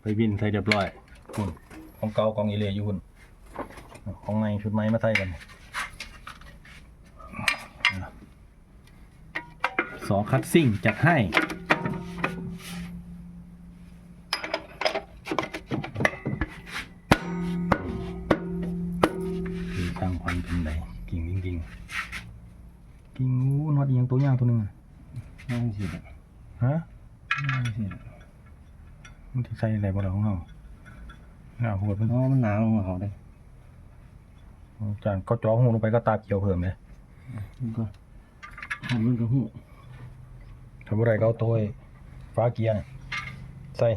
ไปบินใส่เรียบร้อยคุณของเก่ากองอีเลอยู่คุณของในชุดไม้มาใส่กันสองคัดซิ่งจัดให้คือสร้างควันเป็นไดกิ่งจริงๆกิ่งงูนอดอีหยังตัวย่างตัวหนึงอะนั่งสิล่ะฮะนั่งสิล่ะ มันที่ใส่อะไรบ่ล่ะของเราหน้าหัวมันอ๋อมันหนาวลงมาเขาได้จานก็จ่อหูลงไปก็ตาเขียวเพิ่มเลยมันก็มันก็หูทำอะไรก็เอาตัวไอ้ฟ้าเกียร์น่ะใส่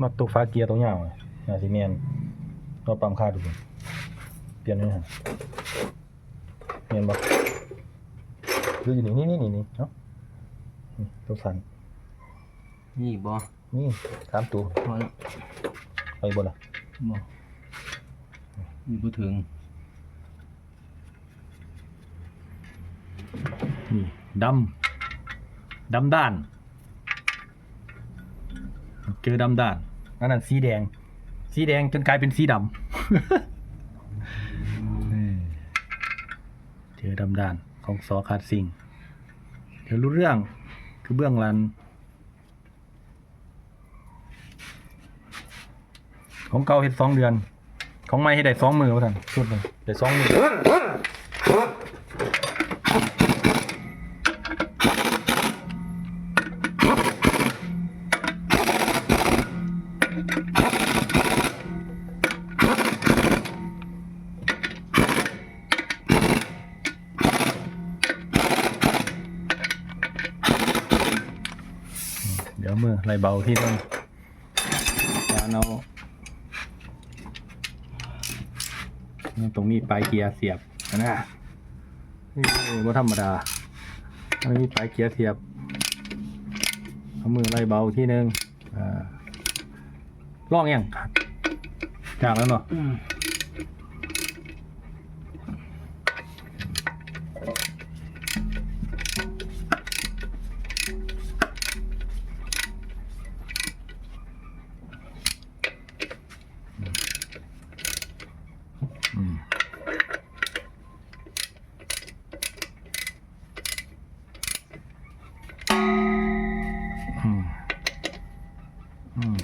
มาตัวฟ้าเกียร์ตัวยาวน่ะน่าสิเมียนรถปั๊มค่าดูสิเปลี่ยนนี่ฮะเมียนบ่คืออยู่นี่นี่นี่นี่เนาะนี่ ตัวสันนี่บ่นี่สามตัวพอแล้วไปบนละบ่นี่บ่ถึง นี่ดำดำด้าน เจอดำด้านอันนั้นสีแดง สีแดงจนกลายเป็นสีดำนี่เจอดำด้านของสอขาดสิ่ง เดี๋ยวรู้เรื่อง คือเบื้องลัน ของเก่าเห็ดสองเดือน ของใหม่ให้ได้สองมือว่าท่านชุดหนึ่งได้สองมือ ดี๋ยวมือไหลเบาที่ต้องการเอาตรงนี้ปลายเกียร์เสียบนะนี่ว่าธรรมดาอันนี้ปลายเกียร์เสียบเอามือไหลเบาที่หนึ่งอ่าล่องยังจากแล้วเนาะ อืม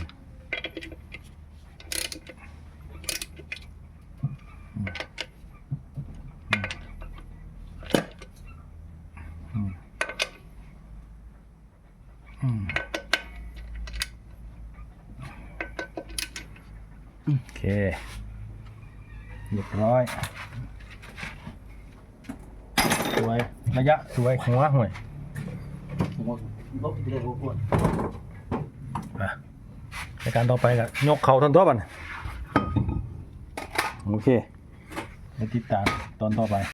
อืมโอเคเรียบร้อย สวย ระยะ สวย หัวห่วยผมว่าบ่ได้บ่ปวดอะ ในการต่อไปก็ยกเข่าทนตัวบันโอเคไปติดตามตอนต่อไป